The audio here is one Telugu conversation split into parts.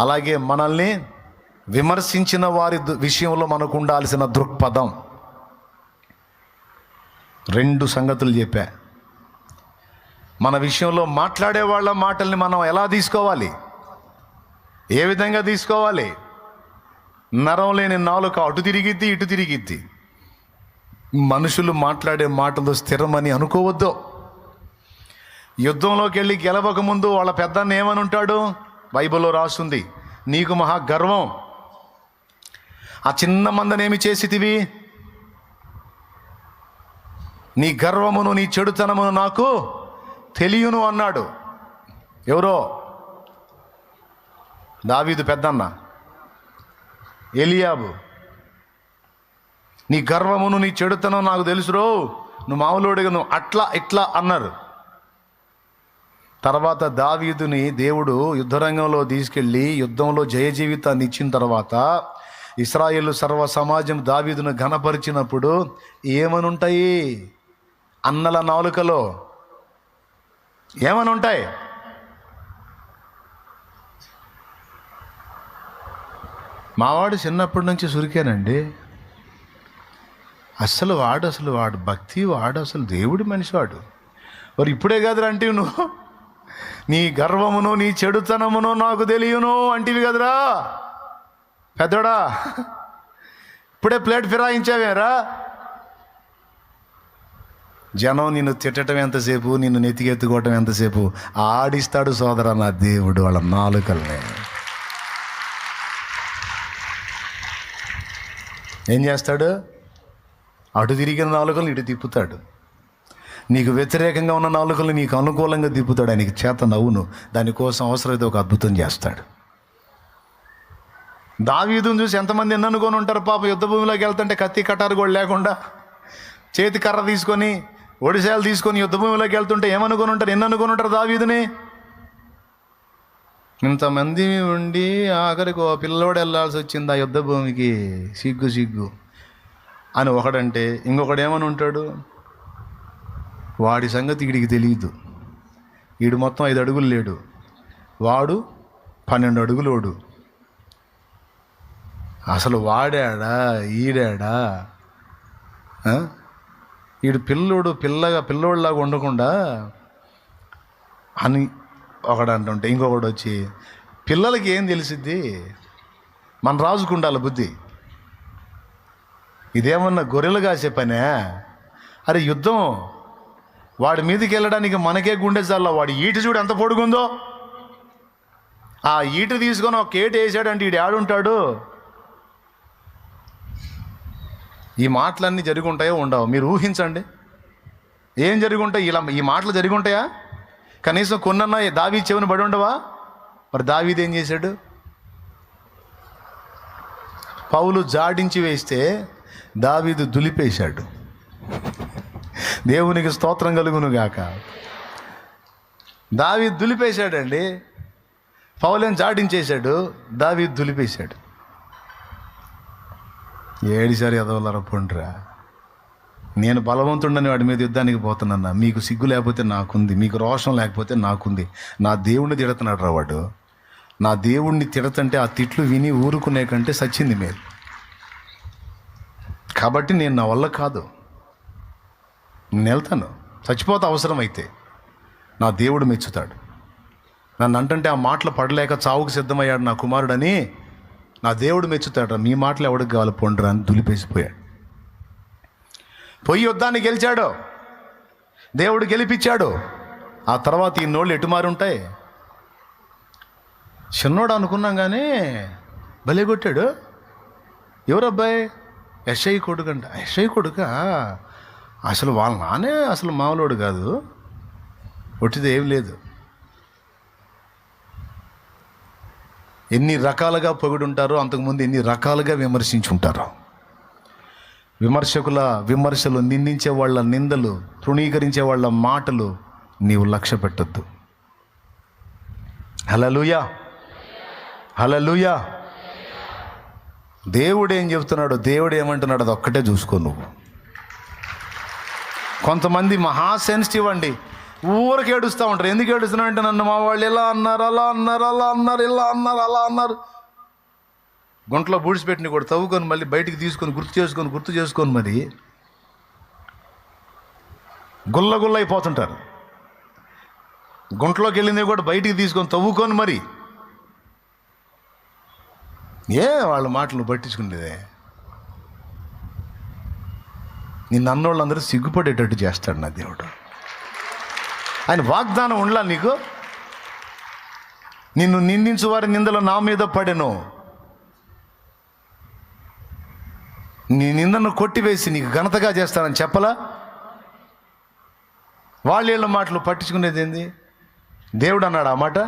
అలాగే మనల్ని విమర్శించిన వారి దు- విషయంలో మనకు ఉండాల్సిన దృక్పథం. రెండు సంగతులు చెప్పా. మన విషయంలో మాట్లాడే వాళ్ళ మాటల్ని మనం ఎలా తీసుకోవాలి? ఏ విధంగా తీసుకోవాలి? నరం లేని నాలుక అటు తిరిగిద్ది ఇటు తిరిగిద్ది. మనుషులు మాట్లాడే మాటలు స్థిరమని అనుకోవద్దు. యుద్ధంలోకి వెళ్ళి గెలవక ముందు వాళ్ళ పెద్దన్న ఏమని ఉంటాడు బైబిల్లో రాస్తుంది. నీకు మహా గర్వం. ఆ చిన్న మందనేమి చేసితివి? నీ గర్వమును నీ చెడుతనమును నాకు తెలియను అన్నాడు. ఎవరో? దావీదు పెద్దన్న. ఎలియాబు. నీ గర్వమును నీ చెడుతనం నాకు తెలుసురో? నువ్వు మామూలుడిగా నువ్వు అట్లా ఇట్లా అన్నారు. తర్వాత దావీదుని దేవుడు యుద్ధరంగంలో తీసుకెళ్ళి యుద్ధంలో జయ జీవితాన్ని ఇచ్చిన తర్వాత ఇస్రాయేల్ సర్వ సమాజం దావీదును ఘనపరిచినప్పుడు ఏమనుంటాయి? అన్నల నాలుకలో ఏమని ఉంటాయి మావాడు చిన్నప్పటి నుంచి సురికానండి. అసలు వాడు అసలు వాడు భక్తి వాడు అసలు దేవుడి మనిషి వాడు. మరి ఇప్పుడే కాదు అంటే నువ్వు? నీ గర్వమును నీ చెడుతనమును నాకు తెలియను అంటివి కదరా. పెద్దడా ఇప్పుడే ప్లేట్ ఫిరాయించావేరా. జనం నిన్ను తిట్టడం ఎంతసేపు నిన్ను నెత్తికెత్తుకోవటం ఎంతసేపు? ఆడిస్తాడు సోదర నా దేవుడు వాళ్ళ నాలుకల్ని. ఏం చేస్తాడు? అటు తిరిగిన నాలుకలు ఇటు తిప్పుతాడు. నీకు వ్యతిరేకంగా ఉన్న నాలుకలు నీకు అనుకూలంగా తిప్పుతాడు. ఆయనకి చేత నవ్వును. దానికోసం అవసరమైతే ఒక అద్భుతం చేస్తాడు. దావీదును చూసి ఎంతమంది ఎన్ననుకొని ఉంటారు పాప యుద్ధ భూమిలోకి వెళ్తుంటే కత్తి కటారు కూడా లేకుండా. చేతి కర్ర తీసుకొని ఒడిశాలు తీసుకొని యుద్ధ భూమిలోకి వెళ్తుంటే ఏమనుకొని ఉంటారు? ఎన్ననుకొని ఉంటారు దావీదుని? ఇంతమంది ఉండి ఆఖరికి ఓ పిల్లోడు వెళ్ళాల్సి వచ్చింది ఆ యుద్ధ భూమికి సిగ్గు సిగ్గు. అని ఒకడంటే ఇంకొకడు ఏమని ఉంటాడు? వాడి సంగతి వీడికి తెలియదు. వీడు మొత్తం ఐదు అడుగులు లేడు. వాడు పన్నెండు అడుగులోడు అసలు వాడాడా? ఈడాడా? వీడు పిల్లోడు పిల్లగా పిల్లోడిలాగా ఉండకుండా అని ఒకడు అంటుంటే ఇంకొకడు వచ్చి పిల్లలకి ఏం తెలిసిద్ది? మన రాజుకుండాలి బుద్ధి. ఇదేమన్నా గొర్రెలు కాసే పనే? అరే యుద్ధం వాడి మీదకి వెళ్ళడానికి మనకే గుండె చాల వాడి ఈటి చూడు ఎంత పొడుగుందో. ఆ ఈట తీసుకొని ఒక కేటు వేసాడంటే ఈడు ఆడుంటాడు ఈ మాటలన్నీ జరుగుంటాయో ఉండవు? మీరు ఊహించండి. ఏం జరుగుంటాయి? ఉంటాయి ఇలా ఈ మాటలు జరిగి ఉంటాయా కనీసం కొన్నన్నా దావీ చెవిని పడి ఉండవా? మరి దావీది ఏం చేశాడు? పౌలు జాడించి వేస్తే దావీదు దులిపేశాడు. దేవునికి స్తోత్రం కలుగును గాక దావి దులిపేశాడండి. పౌలేం జాడించేశాడు. దావి దులిపేశాడు. ఏడిసారి ఎదవలరా పొండ్రా. నేను బలవంతుండని వాడి మీద యుద్ధానికి పోతున్నా మీకు సిగ్గు లేకపోతే నాకుంది. మీకు రోషం లేకపోతే నాకుంది. నా దేవుణ్ణి తిడుతున్నాడు రా వాడు. నా దేవుణ్ణి తిడతంటే ఆ తిట్లు విని ఊరుకునే కంటే సచ్చింది మేలు. కాబట్టి నేను నా వల్ల కాదు. నేను వెళ్తాను చచ్చిపోతే అవసరం అయితే నా దేవుడు మెచ్చుతాడు. నన్ను అంటుంటే ఆ మాటలు పడలేక చావుకు సిద్ధమయ్యాడు నా కుమారుడని నా దేవుడు మెచ్చుతాడు. మీ మాటలు ఎవడికి కావాలి? పొండ్రా అని దులిపేసిపోయాడు. పొయ్యి యుద్ధాన్ని గెలిచాడు. దేవుడు గెలిపించాడు. ఆ తర్వాత ఈ నోళ్ళు ఎటుమారు ఉంటాయి? చిన్నోడు అనుకున్నాం కానీ భలే కొట్టాడు. ఎవరబ్బాయి? ఎస్ఐ కొడుకు అంట ఎస్ఐ కొడుక? అసలు వాళ్ళ నానే అసలు మామూలుడు కాదు. ఒట్టిది ఏం లేదు. ఎన్ని రకాలుగా పొగిడుంటారో అంతకుముందు ఎన్ని రకాలుగా విమర్శించుంటారు. విమర్శకుల విమర్శలు నిందించే వాళ్ళ నిందలు తృణీకరించే వాళ్ళ మాటలు నీవు లక్ష్య పెట్టద్దు. హలలుయా హలలుయా దేవుడు ఏం చెప్తున్నాడో దేవుడు ఏమంటున్నాడు అది ఒక్కటే చూసుకో నువ్వు. కొంతమంది మహా సెన్సిటివ్ అండి. ఊరికి ఏడుస్తూ ఉంటారు. ఎందుకు ఏడుస్తున్నారంటే నన్ను మా వాళ్ళు ఇలా అన్నారు అలా అన్నారు అలా అన్నారు ఇలా అన్నారు అలా అన్నారు. గుంటలో బూడిసిపెట్టిన కూడా తవ్వుకొని మళ్ళీ బయటికి తీసుకొని గుర్తు చేసుకొని గుర్తు చేసుకొని మరి గుల్ల గుల్ల అయిపోతుంటారు గుంటలోకి వెళ్ళింది కూడా బయటికి తీసుకొని తవ్వుకొని మరి. ఏ వాళ్ళ మాటలు పట్టించుకునేదే. నిన్ను అన్నోళ్ళందరూ సిగ్గుపడేటట్టు చేస్తాడు నా దేవుడు. ఆయన వాగ్దానం ఉండలా నీకు? నిన్ను నిందించు వారి నిందలు నా మీద పడెను. నీ నిందను కొట్టివేసి నీకు ఘనతగా చేస్తానని చెప్పలా? వాళ్ళేళ్ళ మాటలు పట్టించుకునేది ఏంది? దేవుడు అన్నాడు ఆ మాట?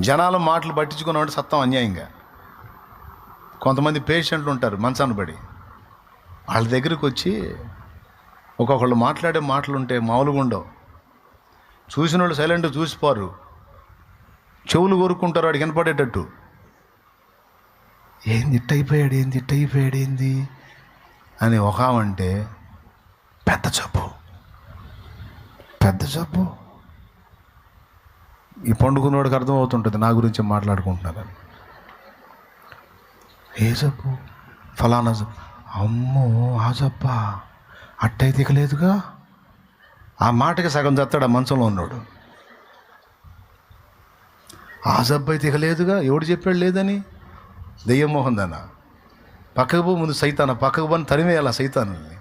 జనాల మాటలు పట్టించుకున్నామంటే సత్తం అన్యాయంగా. కొంతమంది పేషెంట్లు ఉంటారు మంచాన్ని పడి. వాళ్ళ దగ్గరకు వచ్చి ఒక్కొక్కళ్ళు మాట్లాడే మాటలు ఉంటే మామూలుగా ఉండవు. చూసిన వాళ్ళు సైలెంట్ చూసిపోరు. చెవులు కోరుకుంటారు వాడికి వినపడేటట్టు. ఏంది ఇట్ట అయిపోయాడు ఏంది ఇట్ట అయిపోయాడు ఏంది? అని ఒక అంటే పెద్ద జబ్బు పెద్ద జబ్బు. ఈ పండుకున్నవాడికి అర్థమవుతుంటుంది నా గురించి మాట్లాడుకుంటున్నారని ఏ జబ్బు? ఫలానా జబ్బు. అమ్మో ఆ జబ్బా అట్టయితే ఇక లేదుగా ఆ మాటకి సగం చస్తాడు ఆ మంచంలో ఉన్నాడు. ఆ జబ్బు అయితే లేదుగా ఎవడు చెప్పాడు లేదని? దెయ్యమోహన్ దాన. పక్కకు పో ముందు సైతాన పక్కకు పోని తరిమేయాలి ఆ సైతాన్ని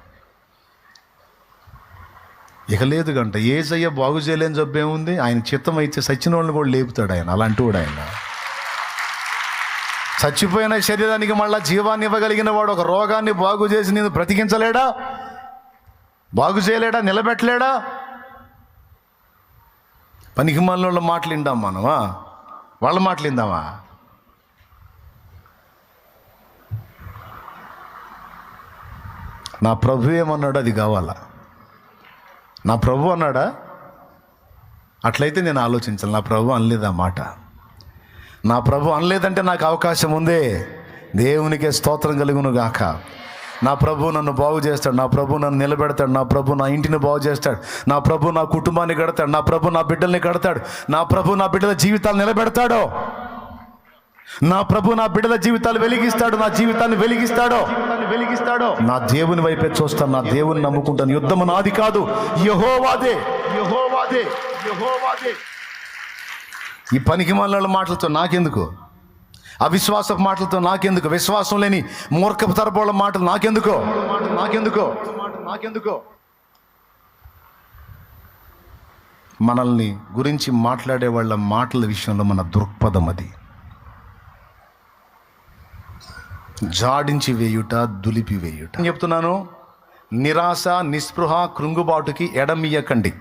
ఇక లేదు గంట ఏ సయ్య బాగు చేయలేని జబ్బు ఏముంది ఆయన చిత్తం అయితే సచ్చిన వాళ్ళని కూడా లేపుతాడు ఆయన అలాంటి వాడు ఆయన. చచ్చిపోయిన శరీరానికి మళ్ళా జీవాన్ని ఇవ్వగలిగిన వాడు ఒక రోగాన్ని బాగు చేసి నేను బ్రతికించలేడా? బాగు చేయలేడా? నిలబెట్టలేడా? పనికి వాళ్ళ మాటలు మనమా? వాళ్ళ మాటలు విందామా? నా ప్రభు ఏమన్నాడు అది కావాలా? నా ప్రభు అన్నాడా? అట్లయితే నేను ఆలోచించాలి. నా ప్రభు అనలేదు ఆ మాట? నా ప్రభు అనలేదంటే నాకు అవకాశం ఉంది. దేవునికే స్తోత్రం కలుగును గాక నా ప్రభు నన్ను బాగు చేస్తాడు. నా ప్రభు నన్ను నిలబెడతాడు. నా ప్రభు నా ఇంటిని బాగు చేస్తాడు. నా ప్రభు నా కుటుంబాన్ని కడతాడు. నా ప్రభు నా బిడ్డల్ని కడతాడు. నా ప్రభు నా బిడ్డల జీవితాలు నిలబెడతాడో. నా ప్రభు నా బిడ్డల జీవితాలు వెలిగిస్తాడు. నా జీవితాన్ని వెలిగిస్తాడో వెలిగిస్తాడో. నా దేవుని వైపే చూస్తాను. నా దేవుని నమ్ముకుంటాను. యుద్ధము నాది కాదు. యహోవాదే. యహోవాదే. యహోవాదే. ఈ పనికి మళ్ళ మాటలతో నాకెందుకు? అవిశ్వాస మాటలతో నాకెందుకు? విశ్వాసం లేని మూర్ఖపు తరపుల మాటలు నాకెందుకో? నాకెందుకో? నాకెందుకో? మనల్ని గురించి మాట్లాడే వాళ్ళ మాటల విషయంలో మన దృక్పథం అది. జాడించి వేయుట దులిపి వేయుట. చెప్తున్నాను? నిరాశ నిస్పృహ కృంగుబాటుకి ఎడమియ్యకండి.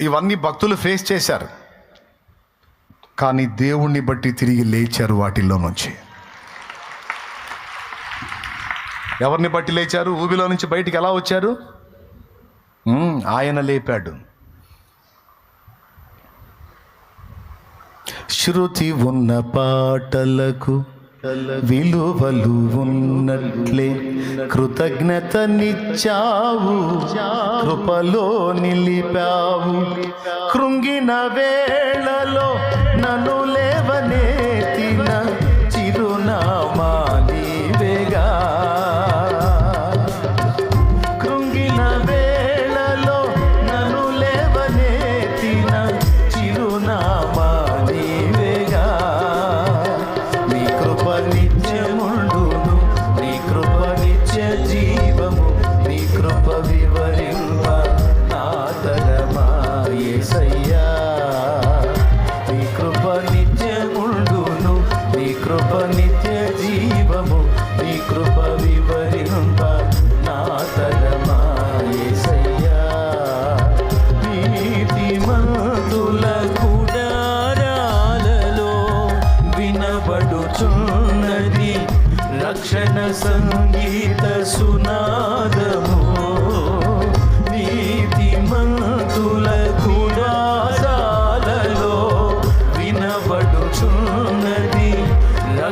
ఇవన్నీ భక్తులు ఫేస్ చేశారు. కానీ దేవుణ్ణి బట్టి తిరిగి లేచారు వాటిల్లో నుంచి. ఎవరిని బట్టి లేచారు? ఊబిలో నుంచి బయటికి ఎలా వచ్చారు? ఆయన లేపాడు. శృతి ఉన్న పాటలకు విలువలు ఉన్నట్లే కృతజ్ఞతనిచ్చావు కృపలో నిలిపావు కృంగిన వేళలో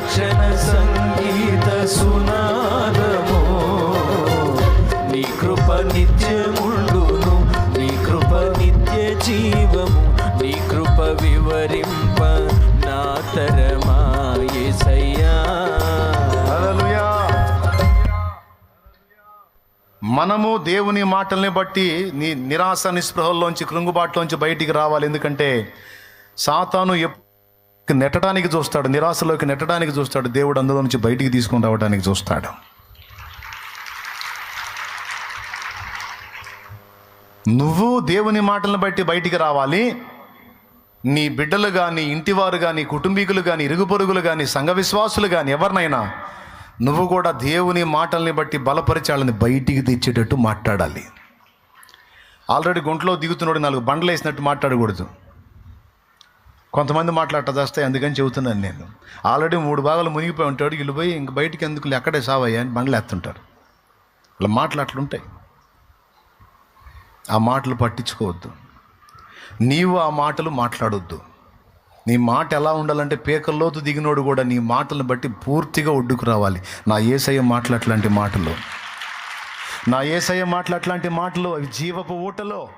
రక్షణ సంగీత సునాదము. నీ కృప నిత్యముండును నీ కృప నిత్య జీవము నీ కృప వివరింప నా తరమాయే సయ్యా మనము దేవుని మాటల్ని బట్టి నీ నిరాశ నిస్పృహల్లోంచి కృంగుబాటులోంచి బయటికి రావాలి. ఎందుకంటే సాతాను ఎప్పుడు నెట్టడానికి చూస్తాడు నిరాశలోకి నెట్టడానికి చూస్తాడు దేవుడు అందులో నుంచి బయటికి తీసుకొని రావడానికి చూస్తాడు. నువ్వు దేవుని మాటలను బట్టి బయటికి రావాలి. నీ బిడ్డలు కానీ ఇంటివారు కానీ కుటుంబీకులు కానీ ఇరుగు పొరుగులు కానీ సంఘ విశ్వాసులు కానీ ఎవరినైనా నువ్వు కూడా దేవుని మాటల్ని బట్టి బలపరిచాలని బయటికి తెచ్చేటట్టు మాట్లాడాలి. ఆల్రెడీ గుంట్లో దిగుతున్నాడు నాలుగు బండలు వేసినట్టు మాట్లాడకూడదు. కొంతమంది మాట్లాడట వస్తాయి అందుకని చెబుతున్నాను నేను. ఆల్రెడీ మూడు భాగాలు మునిగిపోయి ఉంటాడు. వీళ్ళు పోయి ఇంక బయటికి ఎందుకు ఎక్కడే సావయ్యా అని బండ్లు ఎత్తుంటారు. ఇలా మాటలు అట్లుంటాయి ఆ మాటలు పట్టించుకోవద్దు. నీవు ఆ మాటలు మాట్లాడొద్దు. నీ మాట ఎలా ఉండాలంటే పేకల్లోతు దిగినోడు కూడా నీ మాటలను బట్టి పూర్తిగా ఒడ్డుకు రావాలి. నా ఏసయ్య మాటలు అట్లాంటి మాటలు. నా ఏసయ్య మాటలు అట్లాంటి మాటలు అవి జీవపు ఊటలో.